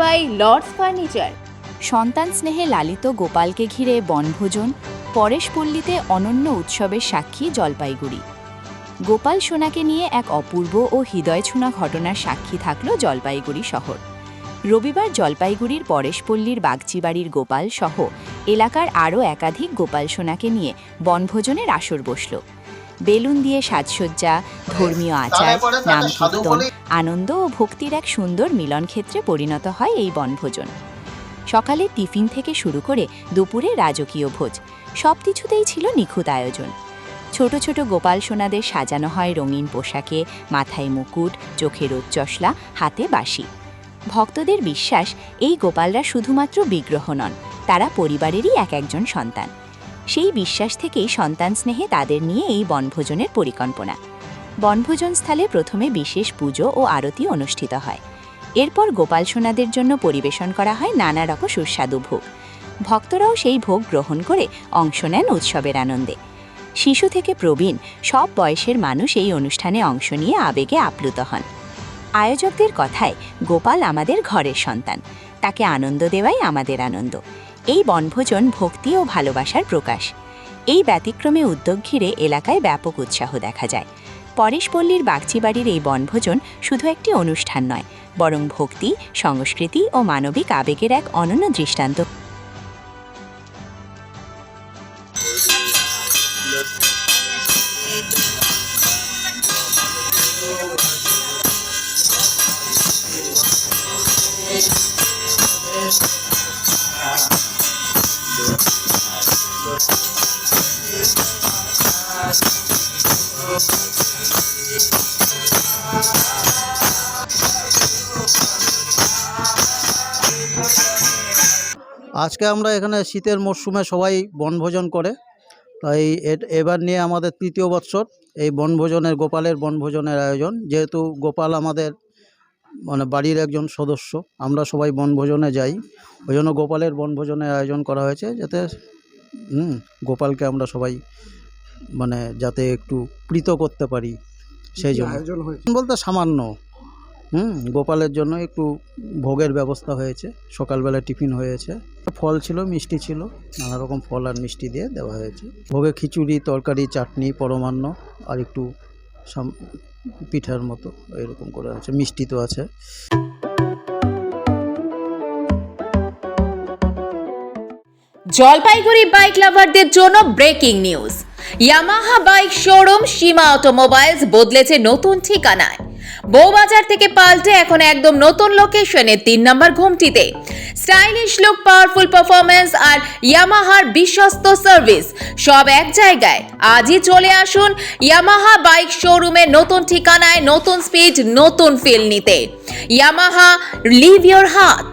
By Lords furniture. সন্তান স্নেহে লালিত গোপালকে ঘিরে বনভোজন, পরেশপল্লীতে অনন্য উৎসবের সাক্ষী জলপাইগুড়ি। গোপাল সোনাকে নিয়ে এক অপূর্ব ও হৃদয়ছোঁয়া ঘটনার সাক্ষী থাকল জলপাইগুড়ি শহর। রবিবার জলপাইগুড়ির পরেশপল্লীর বাগচিবাড়ির গোপাল সহ এলাকার আরও একাধিক গোপাল সোনাকে নিয়ে বনভোজনের আসর বসল। বেলুন দিয়ে সাজসজ্জা ধর্মীয় আচার নাম কীর্তন আনন্দ ও ভক্তির এক সুন্দর মিলন ক্ষেত্রে পরিণত হয় এই বনভোজন। সকালে টিফিন থেকে শুরু করে দুপুরে রাজকীয় ভোজ সব কিছুতেই ছিল নিখুঁত আয়োজন। ছোট ছোট গোপাল সোনাদের সাজানো হয় রঙিন পোশাকে মাথায় মুকুট চোখে রোদচশলা হাতে বাসি ভক্তদের বিশ্বাস এই গোপালরা শুধুমাত্র বিগ্রহ নন তারা পরিবারেরই এক একজন সন্তান। সেই বিশ্বাস থেকেই সন্তান স্নেহে তাদের নিয়ে এই বনভোজনের পরিকল্পনা। বনভোজন স্থলে প্রথমে বিশেষ পুজো ও আরতি অনুষ্ঠিত হয়। এরপর গোপাল সোনাদের জন্য পরিবেশন করা হয় নানা রকম সুস্বাদু ভোগ। ভক্তরাও সেই ভোগ গ্রহণ করে অংশ নেন উৎসবের আনন্দে। শিশু থেকে প্রবীণ সব বয়সের মানুষ এই অনুষ্ঠানে অংশ নিয়ে আবেগে আপ্লুত হন। আয়োজকদের কথায়, গোপাল আমাদের ঘরের সন্তান। তাকে আনন্দ দেওয়াই আমাদের আনন্দ। এই বনভোজন ভক্তি ও ভালোবাসার প্রকাশ। এই ব্যতিক্রমে উদ্যোগ ঘিরে এলাকায় ব্যাপক উৎসাহ দেখা যায়। পরেশপল্লীর বাগচিবাড়ির এই বনভোজন শুধু একটি অনুষ্ঠান নয়, বরং ভক্তি, সংস্কৃতি ও মানবিক আবেগের এক অনন্য দৃষ্টান্ত। আজকে আমরা এখানে শীতের মরশুমে সবাই বনভোজন করে। তাই এবার নিয়ে আমাদের তৃতীয় বৎসর এই বনভোজনের, গোপালের বনভোজনের আয়োজন। যেহেতু গোপাল আমাদের মানে বাড়ির একজন সদস্য, আমরা সবাই বনভোজনে যাই। ওই জন্য গোপালের বনভোজনের আয়োজন করা হয়েছে যাতে গোপালকে আমরা সবাই মানে যাতে একটু প্রীত করতে পারি সেই জন্য। বলতে সামান্য হুম গোপালের জন্য একটু ভোগের ব্যবস্থা হয়েছে। সকালবেলা টিফিন হয়েছে। ফল ছিল মিষ্টি ছিল নানা রকম ফল আর মিষ্টি দিয়ে দেওয়া হয়েছে। ভোগে খিচুড়ি তরকারি চাটনি পরমান্ন আর একটু সাম- পিঠার মতো এরকম করে আছে। মিষ্টি তো আছে। জলপাইগুড়ি বাইক লাভারদের জন্য breaking news. Yamaha bike showroom Seema automobiles বদলেছে নতুন ঠিকানায়। বৌবাজার থেকে পাল্টে এখন একদম নতুন লোকেশনে তিন নম্বর ঘুমটিতে। স্টাইলিশ লুক পাওয়ারফুল পারফরমেন্স আর ইয়ামাহার বিশ্বস্ত সার্ভিস সব এক জায়গায়। আজই চলে আসুন ইয়ামাহা বাইক শোরুমে নতুন ঠিকানায়, নতুন স্পিড নতুন ফিল নিতে। Yamaha live your heart